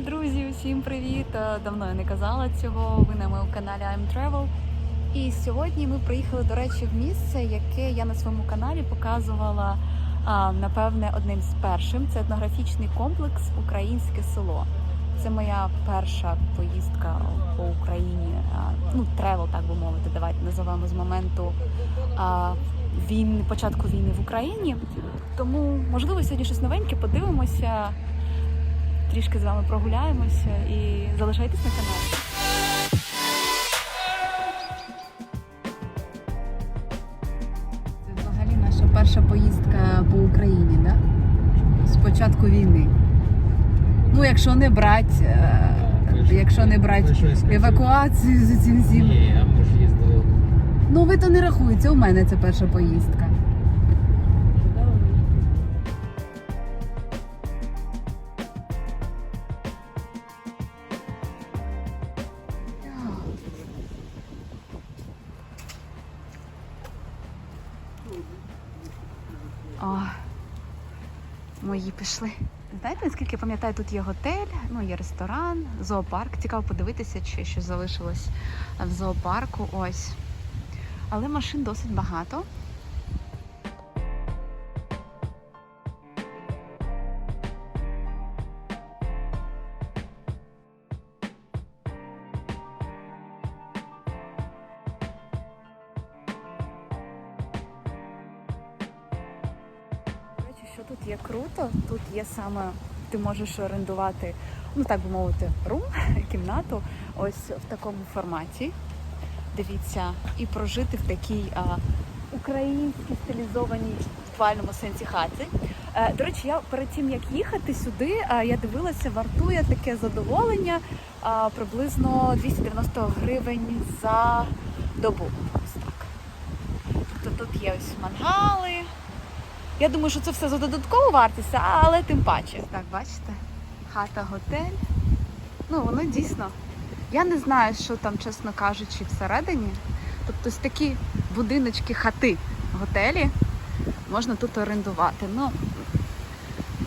Друзі, усім привіт! Е, Давно я не казала цього. Ви на моєму каналі I'm Travel. І сьогодні ми приїхали, до речі, в місце, яке я на своєму каналі показувала напевне одним з першим. Це етнографічний комплекс Українське село. Це моя перша поїздка по Україні. Ну, тревел, так би мовити. Давайте називаємо з моменту війни, початку війни в Україні. Тому, можливо, сьогодні щось новеньке подивимося трішки з вами прогуляємося і залишайтесь на каналі. Це взагалі наша перша поїздка по Україні, да? З початку війни. Ну, якщо не брати, е, якщо не брати евакуацію з цим всім. Ні, а ми ж їздили. Ну, ви то не рахується, у мене це перша поїздка. О, мої пішли. Знаєте, наскільки пам'ятаю, тут є готель, ну є ресторан, зоопарк. Цікаво подивитися, чи щось залишилось в зоопарку. Ось. Але машин досить багато. Тут є круто, тут є саме ти можеш орендувати, ну так би мовити, рум, кімнату, ось в такому форматі. Дивіться, і прожити в такій а, українській стилізованій в буквальному сенсі хаті. Е, до речі, я перед тим як їхати сюди, а, я дивилася, вартує таке задоволення приблизно 290 гривень за добу. Ось так. Тобто тут є ось мангали. Я думаю, що це все за додаткову вартість, але тим паче. Так, бачите, хата готель. Ну, воно дійсно. Я не знаю, що там, чесно кажучи, всередині. Тобто ось такі будиночки, хати, готелі можна тут орендувати. Ну,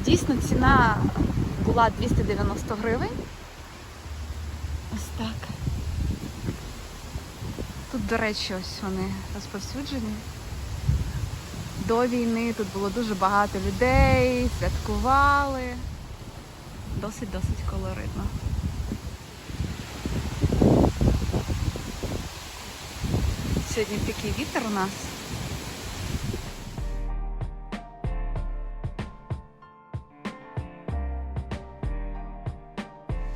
дійсно, ціна була 290 гривень. Ось так. Тут, до речі, ось вони розповсюджені. До війни тут було дуже багато людей, святкували. Досить-досить колоритно. Сьогодні такий вітер у нас.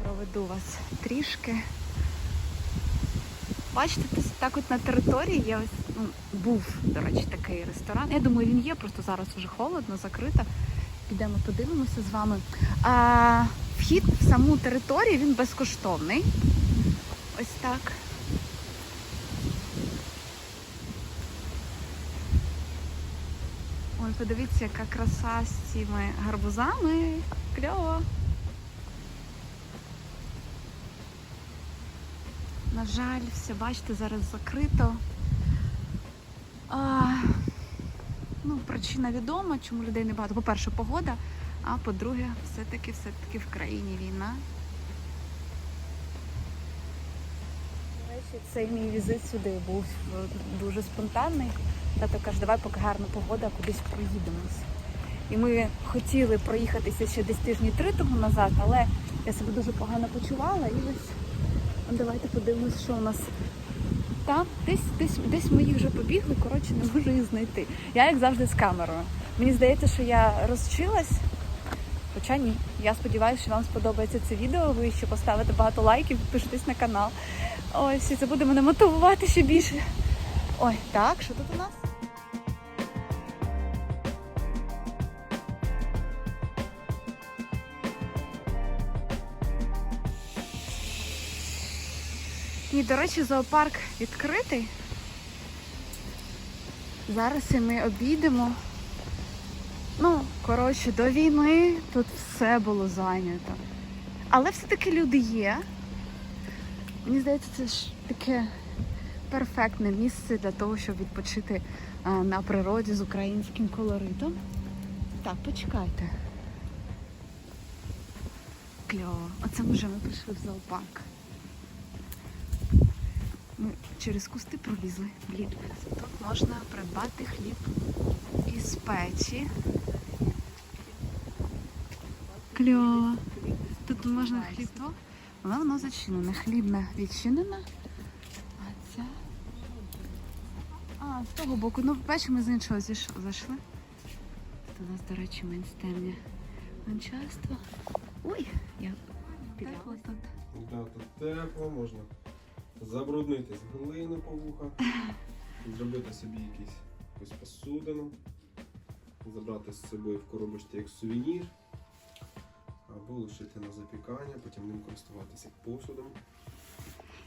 Проведу вас трішки. Бачите, так от на території є ось був, до речі, такий ресторан. Я думаю, він є, просто зараз вже холодно, закрито. Підемо подивимося з вами. А, вхід в саму територію він безкоштовний. Ось так. Ой, подивіться, яка краса з цими гарбузами. Кльово. На жаль, все, бачите, зараз закрито. Ну, причина відома, чому людей не багато. По-перше, погода, а по-друге, все-таки все-таки в країні війна. Цей мій візит сюди був е, дуже спонтанний. Тато каже, давай поки гарна погода, кудись проїдемось. І ми хотіли проїхатися ще десь тижні три тому назад, але я себе дуже погано почувала і ось Давайте подивимось, що у нас там. Десь, десь, десь ми їх вже побігли, коротше, не можу їх знайти. Я, як завжди, з камерою. Мені здається, що я розчилась. Хоча ні. Я сподіваюся, що вам сподобається це відео. Ви ще поставите багато лайків, підпишитесь на канал. Ось, і це буде мене мотивувати ще більше. Ой, так, що тут у нас? І, до речі, зоопарк відкритий. Зараз і ми обійдемо. Ну, коротше, до війни тут все було зайнято. Але все-таки люди є. Мені здається, це ж таке перфектне місце для того, щоб відпочити на природі з українським колоритом. Так, почекайте. кльово. Оце вже ми прийшли в зоопарк. Ми через кусти пролізли. Блін. Тут можна придбати хліб із печі. Кльово. Тут можна хліб. то- Але воно зачинене. Хлібна відчинена. А ця. А, з того боку. Ну, печ ми з іншого зайшли. Тут у нас, до речі, майстерня гончарства. Ой, я підлягла тут. Да, тут тепло, можна забруднити глини по вуха, зробити собі якийсь, якусь посудину, забрати з собою в коробочці як сувенір, або лишити на запікання, потім ним користуватися як посудом.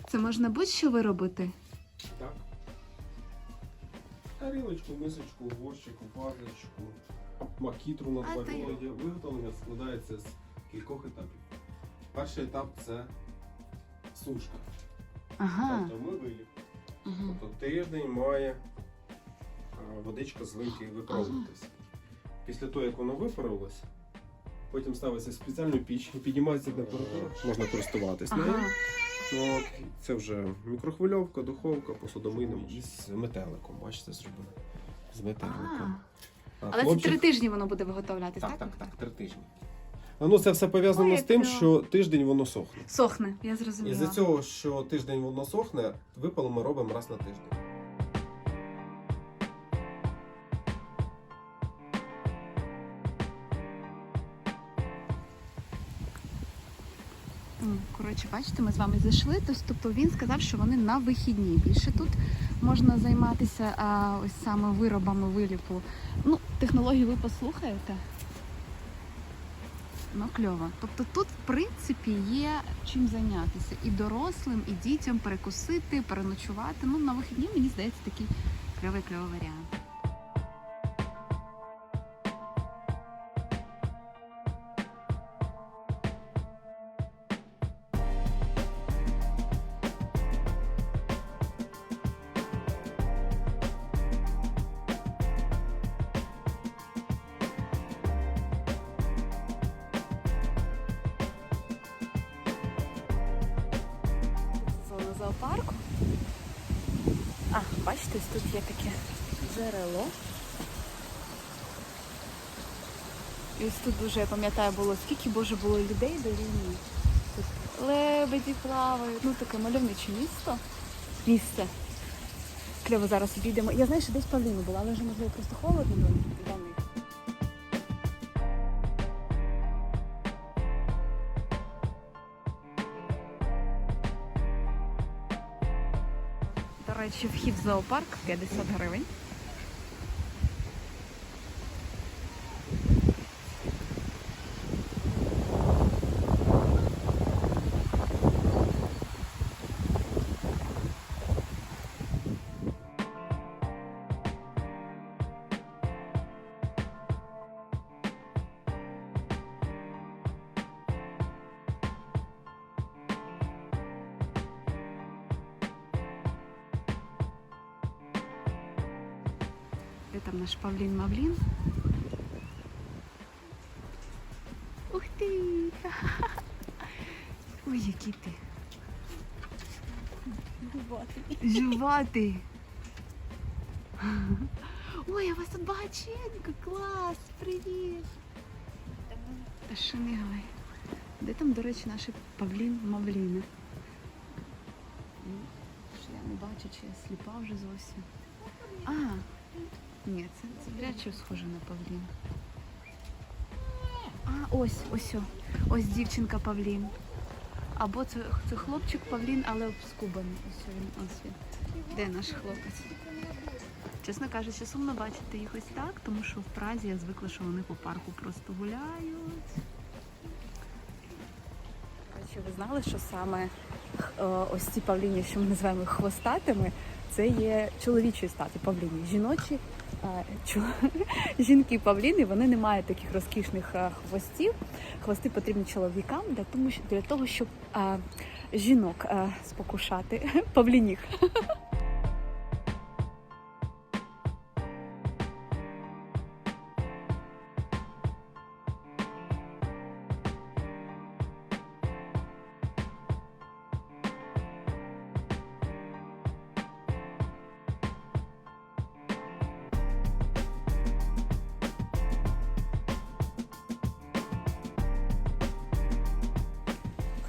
Це можна будь-що виробити. Так. Тарілочку, мисочку, горщику, вазочку, макітру на два. Виготовлення складається з кількох етапів. Перший етап це сушка. Ага. Тобто ми вилів. Угу. Тобто тиждень має а, водичка з линки випаровуватися. Після того, як воно випарувалося, потім ставиться в спеціальну піч і піднімається температура. Можна користуватись. Ага. От, це вже мікрохвильовка, духовка, посудомийна із метеликом. Бачите, зроблено. З метеликом. А, Але хлопчик- це три тижні воно буде виготовлятись, так? Так, так, так, три тижні. А ну це все пов'язано Ой, з тим, кльово. що тиждень воно сохне. Сохне, я І зрозуміла. за цього, що тиждень воно сохне, випало ми робимо раз на тиждень. М, Коротше, бачите, ми з вами зайшли. Тобто він сказав, що вони на вихідні. Більше тут можна займатися а, ось саме виробами виліпу. Ну, технології ви послухаєте. Ну, кльово. Тобто тут, в принципі, є чим зайнятися і дорослим, і дітям перекусити, переночувати. Ну, на вихідні, мені здається, такий кльовий кльовий варіант. Бачите, тут є таке джерело. І ось тут дуже, я пам'ятаю, було скільки боже було людей до війни. Тут лебеді плавають. Ну таке мальовниче місто. Місце. Кльово зараз обійдемо. Я знаю, що десь павлину була, але вже можливо просто холодно було зоопарк 50 гривень. Наш Павлін Мавлін? Ух ти! Ой, який ти. Жуватий. Ой, а вас тут багаченько, клас, привіт. Та що не гай. Де там, до речі, наш Павлін Мавліни? Що Я не бачу, чи я сліпа вже зовсім. А, ні, це, це вряд чи схоже на Павліна. А, ось, ось. Ось дівчинка Павлін. Або це, це хлопчик Павлін, але обскубаний. Ось він, ось він. Де наш хлопець? Чесно кажучи, сумно бачити їх ось так, тому що в Празі я звикла, що вони по парку просто гуляють. Чи ви знали, що саме е, ось ці павліні, що ми називаємо хвостатими, це є чоловічої статі павліні. Жіночі жінки павліни вони не мають таких розкішних хвостів. Хвости потрібні чоловікам для тому для того щоб жінок спокушати павлініх.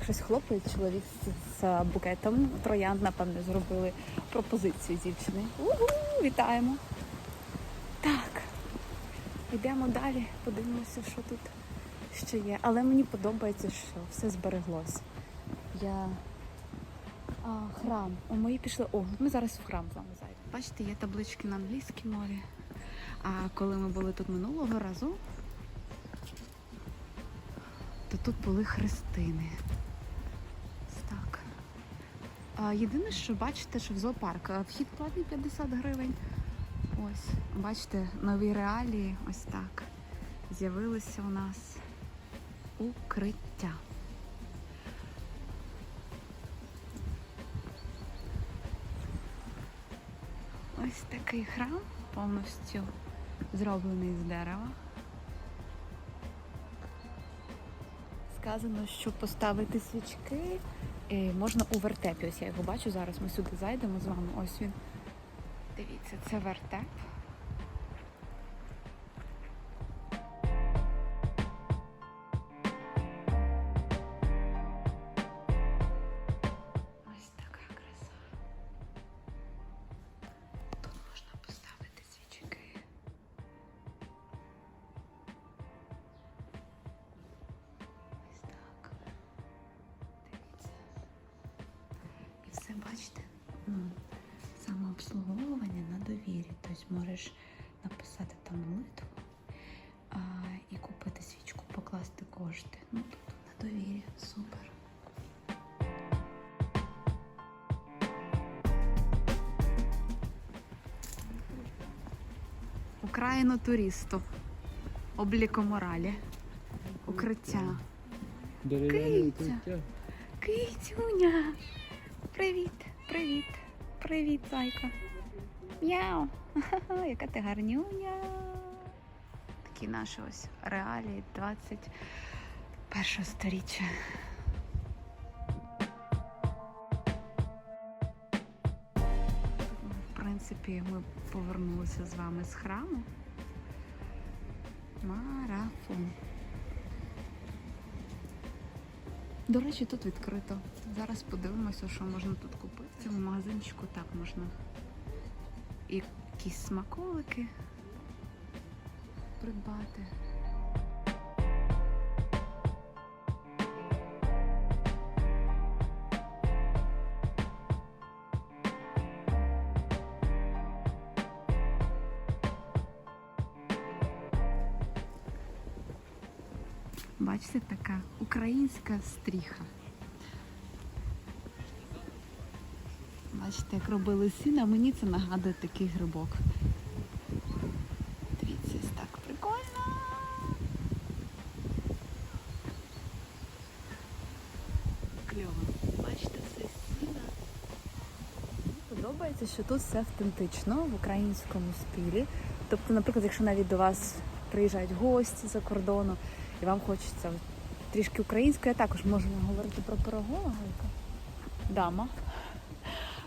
щось хлопає чоловік з, букетом. Троянд, напевне, зробили пропозицію дівчини. Угу, вітаємо. Так, йдемо далі, подивимося, що тут ще є. Але мені подобається, що все збереглось. Я а, храм. О, мої пішли. О, ми зараз в храм з вами зайдемо. Бачите, є таблички на англійській мові. А коли ми були тут минулого разу, то тут були хрестини. Єдине, що бачите, що в зоопарк вхід платний 50 гривень. Ось, бачите, нові реалії, ось так. З'явилося у нас укриття. Ось такий храм повністю зроблений з дерева. Сказано, що поставити свічки е, можна у вертепі. Ось я його бачу зараз. Ми сюди зайдемо з вами. Ось він. Дивіться, це вертеп. Самообслуговування на довірі. Тобто можеш написати там молитву а, і купити свічку, покласти кошти. Ну, тобто на довірі. Супер. Україну туристу. Обліку моралі. Укриття. Укриття. Китюня. Привіт, привіт, привіт, зайка. Мяу. Яка ти гарнюня. Такі наші ось реалії 21 сторіччя. В принципі, ми повернулися з вами з храму. Марафон. До речі, тут відкрито. Зараз подивимося, що можна тут купити. Цьому магазинчику так можна і якісь смаколики придбати. Бачите, така українська стріха. Бачите, як робили сіна, мені це нагадує такий грибок. Дивіться, ось так прикольно. Кльово. Бачите, все сіна. Подобається, що тут все автентично в українському стилі. Тобто, наприклад, якщо навіть до вас приїжджають гості за кордону, і вам хочеться трішки українською, я також можу говорити про пирогова Галка. Дама.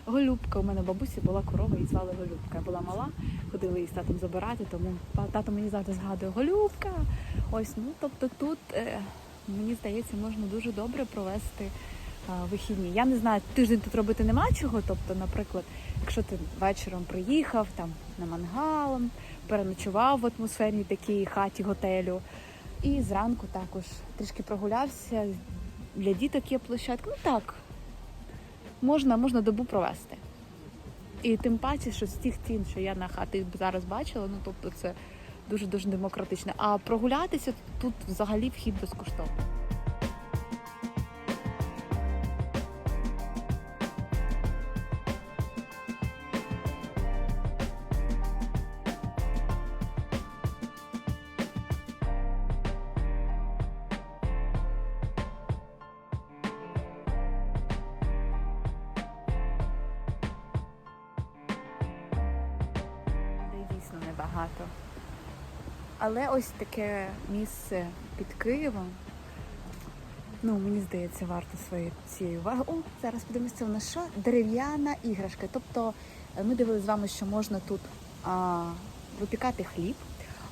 Голюбка. У мене бабусі була корова, її звали Голюбка. Я була мала, ходила її з татом забирати, тому тато мені завжди згадує Голюбка. Ось, ну тобто тут, е, мені здається, можна дуже добре провести вихідні. Я не знаю, тиждень тут робити нема чого. Тобто, наприклад, якщо ти вечором приїхав там на мангалом, переночував в атмосферній такій хаті готелю. І зранку також трішки прогулявся. Для діток є площадка. Ну так, можна, можна добу провести. І тим паче, що з тих цін, що я на хати зараз бачила, ну тобто це дуже-дуже демократично. А прогулятися тут взагалі вхід безкоштовний. Небагато. Але ось таке місце під Києвом. Ну, мені здається, варто своєї цієї уваги. О, зараз подивимося, нас що? Дерев'яна іграшка. Тобто е, ми дивилися з вами, що можна тут а, випікати хліб,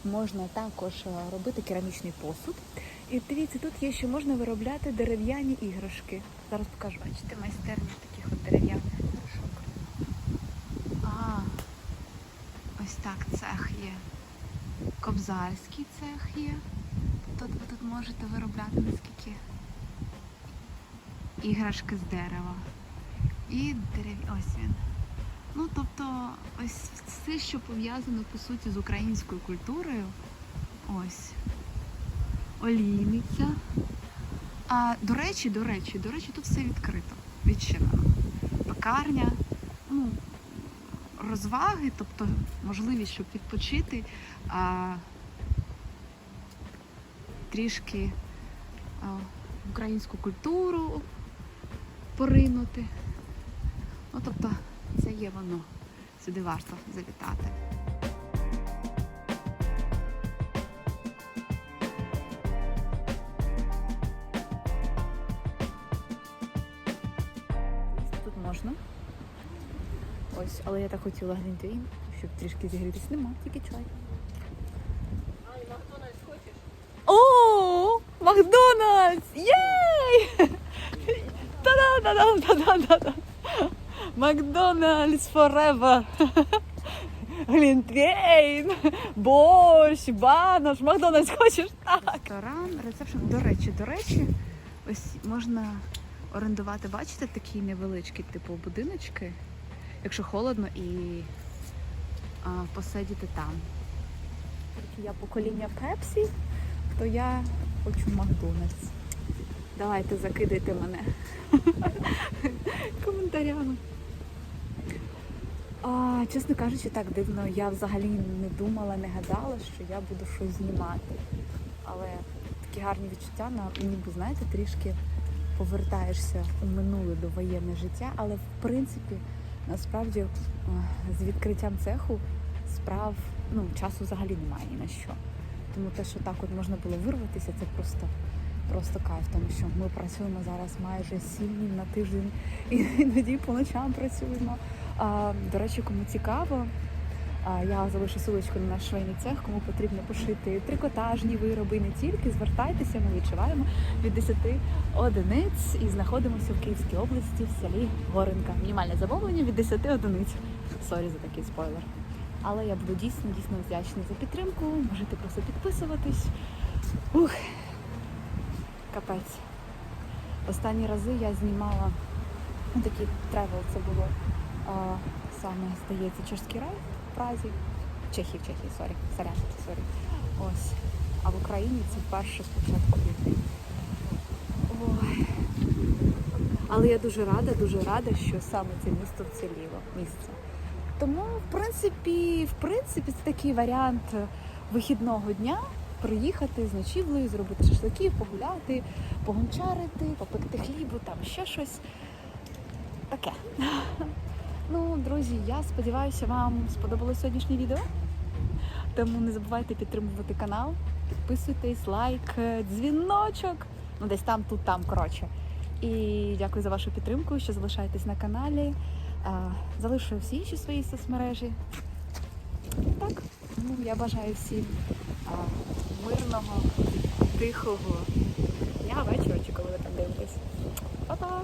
можна також робити керамічний посуд. І дивіться, тут є ще можна виробляти дерев'яні іграшки. Зараз покажу. Бачите, майстерня таких от дерев'яних іграшок. А, ось так цех є. Кобзарський цех є. Тут ви тут можете виробляти наскільки іграшки з дерева. І дерев... ось він. Ну, тобто, ось все, що пов'язано по суті з українською культурою. Ось. Олійниця. А до речі, до речі, до речі, тут все відкрито, відчинено. Пекарня, розваги, тобто можливість, щоб відпочити, а, трішки а, українську культуру поринути. Ну, тобто, це є воно. Сюди варто завітати. Але я так хотіла глінтвейн, щоб трішки зігрітись. Нема, тільки чай. О, Макдональдс! Єй! Та-да-да-да-да-да-да! Макдональдс forever! Глінтвейн, борщ, банош, Макдональдс хочеш? Так. Ресторан, ресепшн. До речі, до речі, ось можна орендувати, бачите, такі невеличкі, типу, будиночки, якщо холодно, і а, посидіти там. Я покоління Пепсі, то я хочу Макдональдс. Давайте закидайте мене коментарями. А, чесно кажучи, так дивно. Я взагалі не думала, не гадала, що я буду щось знімати. Але такі гарні відчуття, на ніби, знаєте, трішки повертаєшся у минуле до воєнне життя, але в принципі, насправді, е, з відкриттям цеху справ ну, часу взагалі немає ні на що. Тому те, що так от можна було вирватися, це просто, просто кайф, тому що ми працюємо зараз майже сім днів на тиждень і іноді по ночам працюємо. А, до речі, кому цікаво, я залишу силочку на наш швейний цех, кому потрібно пошити трикотажні вироби, не тільки звертайтеся, ми відчуваємо від 10 одиниць і знаходимося в Київській області в селі Горенка. Мінімальне замовлення від 10 одиниць. Сорі за такий спойлер. Але я буду дійсно дійсно вдячна за підтримку. Можете просто підписуватись. Ух, капець. Останні рази я знімала ну, такий тревел, це було а, саме, здається, Чешський рай Празі. Чехії, в Чехії, сорі, сорян, сорі. Ось. А в Україні це вперше спочатку війни. Ой. Але я дуже рада, дуже рада, що саме це місто вціліло місце. Тому, в принципі, в принципі, це такий варіант вихідного дня приїхати з ночівлею, зробити шашликів, погуляти, погончарити, попекти хлібу, там ще щось. Таке. Ну, друзі, я сподіваюся, вам сподобалось сьогоднішнє відео. Тому не забувайте підтримувати канал, підписуйтесь, лайк, дзвіночок. Ну, десь там, тут, там, коротше. І дякую за вашу підтримку, що залишаєтесь на каналі. А, Залишу всі інші свої соцмережі. Так, ну, я бажаю всім мирного, тихого дня, вечора, чи коли ви там дивитесь. Па-па!